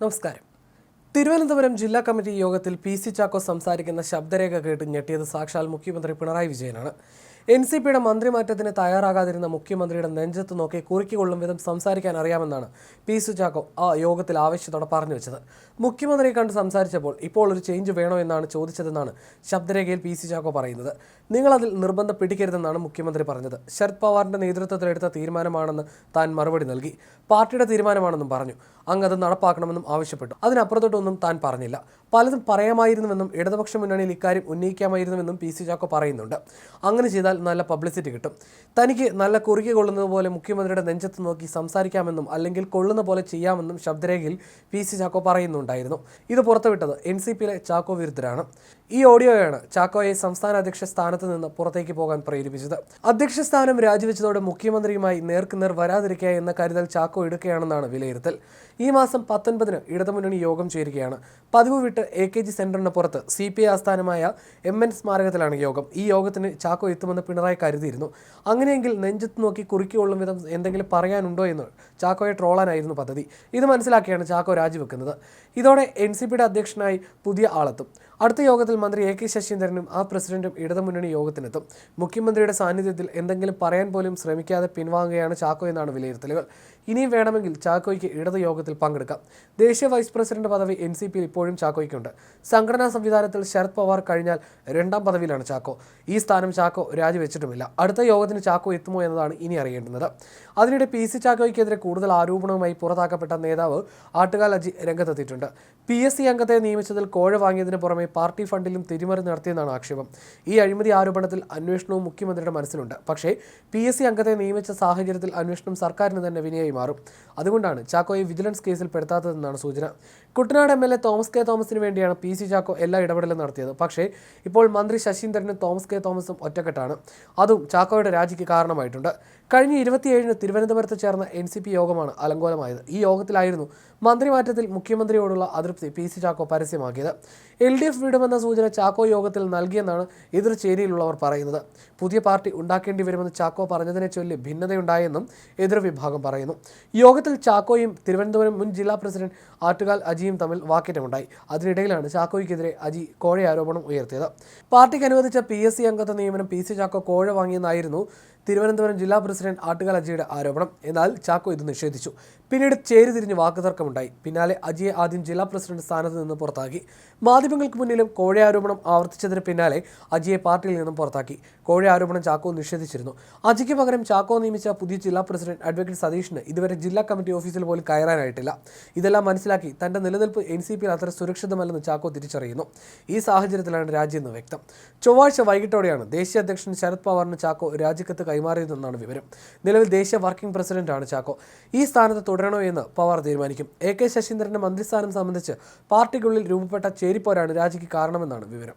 നമസ്കാരം. തിരുവനന്തപുരം ജില്ലാ കമ്മിറ്റി യോഗത്തിൽ പി സി ചാക്കോ സംസാരിക്കുന്ന ശബ്ദരേഖ കേട്ട് ഞെട്ടിയത് സാക്ഷാൽ മുഖ്യമന്ത്രി പിണറായി വിജയനാണ്. എൻ സി പിയുടെ മന്ത്രിമാറ്റത്തിന് തയ്യാറാകാതിരുന്ന മുഖ്യമന്ത്രിയുടെ നെഞ്ചത്ത് നോക്കി കുറുക്കിക്കൊള്ളും വിധം സംസാരിക്കാൻ അറിയാമെന്നാണ് പി സുചാക്കോ ആ യോഗത്തിൽ ആവശ്യത്തോടെ പറഞ്ഞു വെച്ചത്. മുഖ്യമന്ത്രിയെ കണ്ട് സംസാരിച്ചപ്പോൾ ഇപ്പോൾ ഒരു ചേഞ്ച് വേണോ എന്നാണ് ചോദിച്ചതെന്നാണ് ശബ്ദരേഖയിൽ പി സി ചാക്കോ പറയുന്നത് നിങ്ങളതിൽ നിർബന്ധം പിടിക്കരുതെന്നാണ് മുഖ്യമന്ത്രി പറഞ്ഞത്. ശരത് പവാറിന്റെ നേതൃത്വത്തിലെടുത്ത തീരുമാനമാണെന്ന് താൻ മറുപടി നൽകി. പാർട്ടിയുടെ തീരുമാനമാണെന്നും പറഞ്ഞു. അങ്ങ് അത് നടപ്പാക്കണമെന്നും ആവശ്യപ്പെട്ടു. അതിനപ്പുറത്തോട്ടൊന്നും താൻ പറഞ്ഞില്ല. പലതും പറയാമായിരുന്നുവെന്നും ഇടതുപക്ഷ മുന്നണിയിൽ ഇക്കാര്യം ഉന്നയിക്കാമായിരുന്നുവെന്നും പി സി ചാക്കോ പറയുന്നുണ്ട്. അങ്ങനെ ചെയ്താൽ നല്ല പബ്ലിസിറ്റി കിട്ടും. തനിക്ക് നല്ല കുറുകി കൊള്ളുന്നത് പോലെ മുഖ്യമന്ത്രിയുടെ നെഞ്ചത്ത് നോക്കി സംസാരിക്കാമെന്നും അല്ലെങ്കിൽ കൊള്ളുന്ന പോലെ ചെയ്യാമെന്നും ശബ്ദരേഖയിൽ പി സി ചാക്കോ പറയുന്നുണ്ടായിരുന്നു. ഇത് പുറത്തുവിട്ടത് എൻ സി പിയിലെ ചാക്കോ വിരുദ്ധരാണ്. ഈ ഓഡിയോയാണ് ചാക്കോയെ സംസ്ഥാന അധ്യക്ഷ സ്ഥാനത്ത് നിന്ന് പുറത്തേക്ക് പോകാൻ പ്രേരിപ്പിച്ചത്. അധ്യക്ഷ സ്ഥാനം രാജിവെച്ചതോടെ മുഖ്യമന്ത്രിയുമായി നേർക്കുനേർ വരാതിരിക്കുക എന്ന കരുതൽ ചാക്കോ എടുക്കുകയാണെന്നാണ് വിലയിരുത്തൽ. ഈ മാസം പത്തൊൻപതിന് ഇടതുമുന്നണി യോഗം ചേരുകയാണ്. പതിവ് വിട്ട് എ കെ ജി സെന്ററിന് പുറത്ത് സി പി ഐ ആസ്ഥാനമായ എം എൻ സ്മാരകത്തിലാണ് യോഗം. ഈ യോഗത്തിന് ചാക്കോ എത്തുമെന്ന് പിണറായി കരുതിയിരുന്നു. അങ്ങനെയെങ്കിൽ നെഞ്ചത്ത് നോക്കി കുറിക്കൊള്ളും വിധം എന്തെങ്കിലും പറയാനുണ്ടോ എന്ന് ചാക്കോയെ ട്രോളാനായിരുന്നു പദ്ധതി. ഇത് മനസ്സിലാക്കിയാണ് ചാക്കോ രാജിവെക്കുന്നത്. ഇതോടെ എൻ സി പിയുടെ അധ്യക്ഷനായി പുതിയ ആളെത്തും. അടുത്ത യോഗത്തിൽ മന്ത്രി എ കെ ശശീന്ദ്രനും ആ പ്രസിഡന്റും ഇടതുമുന്നണി യോഗത്തിനെത്തും. മുഖ്യമന്ത്രിയുടെ സാന്നിധ്യത്തിൽ എന്തെങ്കിലും പറയാൻ പോലും ശ്രമിക്കാതെ പിൻവാങ്ങുകയാണ് ചാക്കോ എന്നാണ് വിലയിരുത്തലുകൾ. ഇനിയും വേണമെങ്കിൽ ചാക്കോയ്ക്ക് ഇടത് യോഗത്തിൽ പങ്കെടുക്കാം. ദേശീയ വൈസ് പ്രസിഡന്റ് പദവി എൻ സി പിയിൽ ഇപ്പോഴും ചാക്കോയ്ക്കുണ്ട്. സംഘടനാ സംവിധാനത്തിൽ ശരത് പവാർ കഴിഞ്ഞാൽ രണ്ടാം പദവിയിലാണ് ചാക്കോ. ഈ സ്ഥാനം ചാക്കോ രാജിവെച്ചിട്ടുമില്ല. അടുത്ത യോഗത്തിന് ചാക്കോ എത്തുമോ എന്നതാണ് ഇനി അറിയേണ്ടുന്നത്. അതിനിടെ പി സി ചാക്കോയ്ക്കെതിരെ കൂടുതൽ ആരോപണവുമായി പുറത്താക്കപ്പെട്ട നേതാവ് ആട്ടുകാൽ അജി രംഗത്തെത്തിയിട്ടുണ്ട്. പി എസ് സി അംഗത്തെ നിയമിച്ചതിൽ കോഴ വാങ്ങിയതിന് പുറമെ പാർട്ടി ഫണ്ടിലും തിരിമറി നടത്തിയെന്നാണ് ആക്ഷേപം. ഈ അഴിമതി ആരോപണത്തിൽ അന്വേഷണവും മുഖ്യമന്ത്രിയുടെ മനസ്സിലുണ്ട്. പക്ഷേ പി എസ് സി അംഗത്തെ നിയമിച്ച സാഹചര്യത്തിൽ അന്വേഷണം സർക്കാരിന് തന്നെ വിനയായി മാറും. അതുകൊണ്ടാണ് ചാക്കോയെ വിജിലൻസ് കേസിൽ പെടുത്താത്തതെന്നാണ് സൂചന. Kuttanad M L A Thomas K തോമസിന് വേണ്ടിയാണ് പി സി ചാക്കോ എല്ലാ ഇടപെടലും നടത്തിയത്. പക്ഷേ ഇപ്പോൾ മന്ത്രി ശശീന്ദ്രനും തോമസ് കെ തോമസും ഒറ്റക്കെട്ടാണ്. അതും ചാക്കോയുടെ രാജിക്ക് കാരണമായിട്ടുണ്ട്. കഴിഞ്ഞ ഇരുപത്തിയേഴിന് തിരുവനന്തപുരത്ത് ചേർന്ന എൻ സി പി യോഗമാണ് അലങ്കോലമായത്. ഈ യോഗത്തിലായിരുന്നു മന്ത്രിമാറ്റത്തിൽ മുഖ്യമന്ത്രിയോടുള്ള അതൃപ്തി പി സി ചാക്കോ പരസ്യമാക്കിയത്. എൽ ഡി എഫ് വിടുമെന്ന സൂചന ചാക്കോ യോഗത്തിൽ നൽകിയെന്നാണ് എതിർചേരിയിലുള്ളവർ പറയുന്നത്. പുതിയ പാർട്ടി ഉണ്ടാക്കേണ്ടി വരുമെന്ന് ചാക്കോ പറഞ്ഞതിനെ ചൊല്ലി ഭിന്നതയുണ്ടായെന്നും എതിർ വിഭാഗം പറയുന്നു. യോഗത്തിൽ ചാക്കോയും തിരുവനന്തപുരം മുൻ ജില്ലാ പ്രസിഡന്റ് ആറ്റുകാൽ അജിയും തമ്മിൽ വാക്കേറ്റമുണ്ടായി. അതിനിടയിലാണ് ചാക്കോയ്ക്കെതിരെ അജി കോഴ ആരോപണം ഉയർത്തിയത്. പാർട്ടിക്ക് അനുവദിച്ച പി എസ് സി അംഗത്വ നിയമനം പി സി ചാക്കോ കോഴ വാങ്ങിയെന്നായിരുന്നു തിരുവനന്തപുരം ജില്ലാ പ്രസിഡന്റ് ആട്ടുകാൽ അജിയുടെ ആരോപണം. എന്നാൽ ചാക്കോ ഇത് നിഷേധിച്ചു. പിന്നീട് ചേരിതിരിഞ്ഞ് വാക്കുതർക്കമുണ്ടായി. പിന്നാലെ അജിയെ ആദ്യം ജില്ലാ പ്രസിഡന്റ് സ്ഥാനത്ത് നിന്ന് പുറത്താക്കി. മാധ്യമങ്ങൾക്ക് മുന്നിലും കോഴ ആരോപണം ആവർത്തിച്ചതിന് പിന്നാലെ അജിയെ പാർട്ടിയിൽ നിന്നും പുറത്താക്കി. കോഴ ആരോപണം ചാക്കോ നിഷേധിച്ചിരുന്നു. അജിക്ക് പകരം ചാക്കോ നിയമിച്ച പുതിയ ജില്ലാ പ്രസിഡന്റ് അഡ്വക്കേറ്റ് സതീഷിന് ഇതുവരെ ജില്ലാ കമ്മിറ്റി ഓഫീസിൽ പോലും കയറാനായിട്ടില്ല. ഇതെല്ലാം മനസ്സിലാക്കി തന്റെ നിലനിൽപ്പ് എൻ സി പിയിൽ അത്ര സുരക്ഷിതമല്ലെന്ന് ചാക്കോ തിരിച്ചറിയുന്നു. ഈ സാഹചര്യത്തിലാണ് രാജിയെന്ന് വ്യക്തം. ചൊവ്വാഴ്ച വൈകിട്ടോടെയാണ് ദേശീയ അധ്യക്ഷൻ ശരത് പവാറിന് ചാക്കോ രാജിക്കത്ത് കൈമാറിയതെന്നാണ് വിവരം. നിലവിൽ ദേശീയ വർക്കിംഗ് പ്രസിഡന്റാണ് ചാക്കോ. ഈ സ്ഥാനത്ത് തുടരണോ എന്ന് പവാർ തീരുമാനിക്കും. എ കെ ശശീന്ദ്രന്റെ മന്ത്രിസ്ഥാനം സംബന്ധിച്ച് പാർട്ടിക്കുള്ളിൽ രൂപപ്പെട്ട ചേരിപ്പോരാണ് രാജിക്ക് കാരണമെന്നാണ് വിവരം.